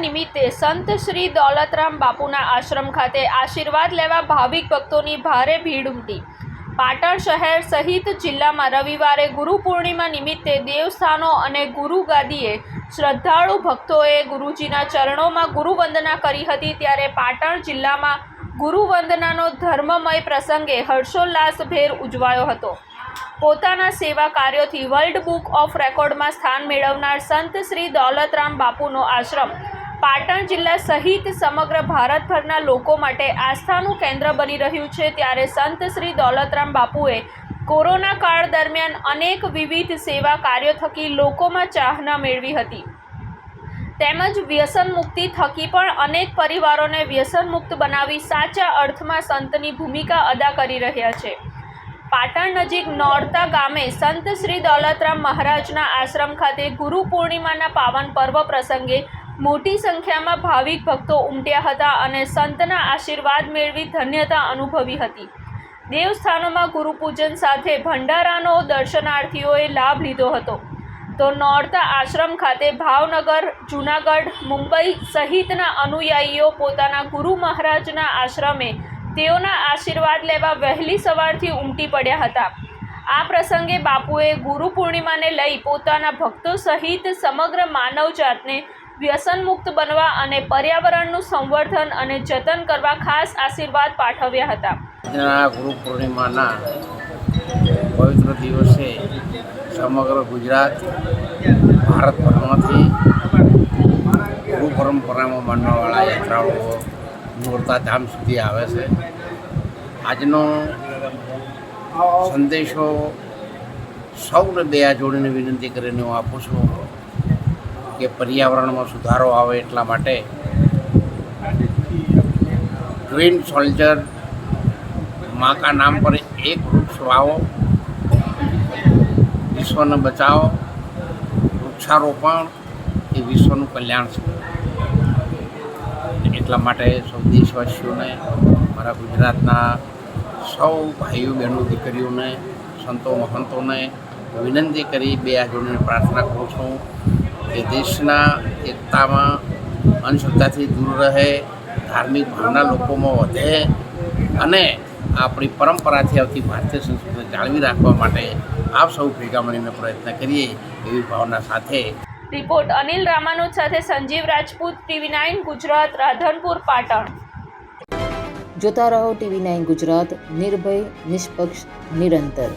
નિમિત્તે સંત શ્રી દોલતરામ બાપુના આશ્રમ ખાતે આશીર્વાદ લેવા ભાવિક ભક્તોની ભારે ભીડ ઉમટી. પાટણ શહેર સહિત જિલ્લામાં રવિવારે ગુરુ પૂર્ણિમા નિમિત્તે દેવસ્થાનો અને ગુરુગાદીએ શ્રદ્ધાળુ ભક્તોએ ગુરુજીના ચરણોમાં ગુરુવંદના કરી હતી ત્યારે પાટણ જિલ્લામાં ગુરુવંદનાનો ધર્મમય પ્રસંગે હર્ષોલ્લાસભેર ઉજવાયો હતો. પોતાના સેવા કાર્યોથી વર્લ્ડ બુક ઓફ રેકોર્ડમાં સ્થાન મેળવનાર સંત શ્રી દૌલતરામ બાપુનો આશ્રમ પાટણ જિલ્લા સહિત સમગ્ર ભારતભરના લોકો માટે આસ્થાનું કેન્દ્ર બની રહ્યું છે. ત્યારે સંત શ્રી દૌલતરામ બાપુએ કોરોના કાળ દરમિયાન અનેક વિવિધ સેવા કાર્યો થકી લોકોમાં ચાહના મેળવી હતી. તેમજ વ્યસન મુક્તિ થકી પણ અનેક પરિવારોને વ્યસન મુક્ત બનાવી સાચા અર્થમાં સંતની ભૂમિકા અદા કરી રહ્યા છે. પાટણ નજીક નોરતા ગામે સંત શ્રી દૌલતરામ મહારાજના આશ્રમ ખાતે ગુરુ પૂર્ણિમાના પાવન પર્વ પ્રસંગે મોટી સંખ્યામાં ભાવિક ભક્તો ઉમટ્યા હતા અને સંતના આશીર્વાદ મેળવી ધન્યતા અનુભવી હતી. દેવસ્થાનોમાં ગુરુપૂજન સાથે ભંડારાનો દર્શનાર્થીઓએ લાભ લીધો હતો. તો નોરતા આશ્રમ ખાતે ભાવનગર, જૂનાગઢ, મુંબઈ સહિતના અનુયાયીઓ પોતાના ગુરુ મહારાજના આશ્રમે તેઓના આશીર્વાદ લેવા વહેલી સવારથી ઉમટી પડ્યા હતા. આ પ્રસંગે બાપુએ ગુરુ પૂર્ણિમાને લઈ પોતાના ભક્તો સહિત સમગ્ર માનવજાતને વ્યસન મુક્ત બનવા અને પર્યાવરણનું સંવર્ધન અને જતન કરવા ખાસ આશીર્વાદ પાઠવ્યા હતા. આજના ગુરુ પૂર્ણિમાના પવિત્ર દિવસે સમગ્ર ગુજરાત ભારતભરમાંથી ગુરુ પરંપરામાં માનવાવાળા યાત્રાળુઓ નોરતા ધામ સુધી આવે છે. આજનો સંદેશો સૌને બે આ જોડીને વિનંતી કરીને હું આપું છું. કે પર્યાવરણમાં સુધારો આવે એટલા માટે ગ્રીન સોલ્જર માકા નામ પર એક વૃક્ષ વાવો, વિશ્વને બચાવો, વૃક્ષારોપણ એ વિશ્વનું કલ્યાણ છે. એટલા માટે સૌ દેશવાસીઓને, મારા ગુજરાતના સૌ ભાઈઓ બહેનો, દીકરીઓને, સંતો, મહંતોને વિનંતી કરી બે જોડીને પ્રાર્થના કરું છું કે દેશના એકતામાં અંધશ્રદ્ધાથી દૂર રહે ધાર્મિક ભાવના લોકોમાં વધે અને આપણી પરંપરાથી આવતી ભારતીય સંસ્કૃતિ જાળવી રાખવા માટે આપ સૌ ભેગા મળીને પ્રયત્ન કરીએ એવી ભાવના સાથે. રિપોર્ટ અનિલ રામાનુજ સાથે સંજીવ રાજપૂત ટીવી નાઇન ગુજરાત રાધનપુર પાટણ. જોતા રહો ટીવી નાઇન ગુજરાત નિર્ભય નિષ્પક્ષ નિરંતર.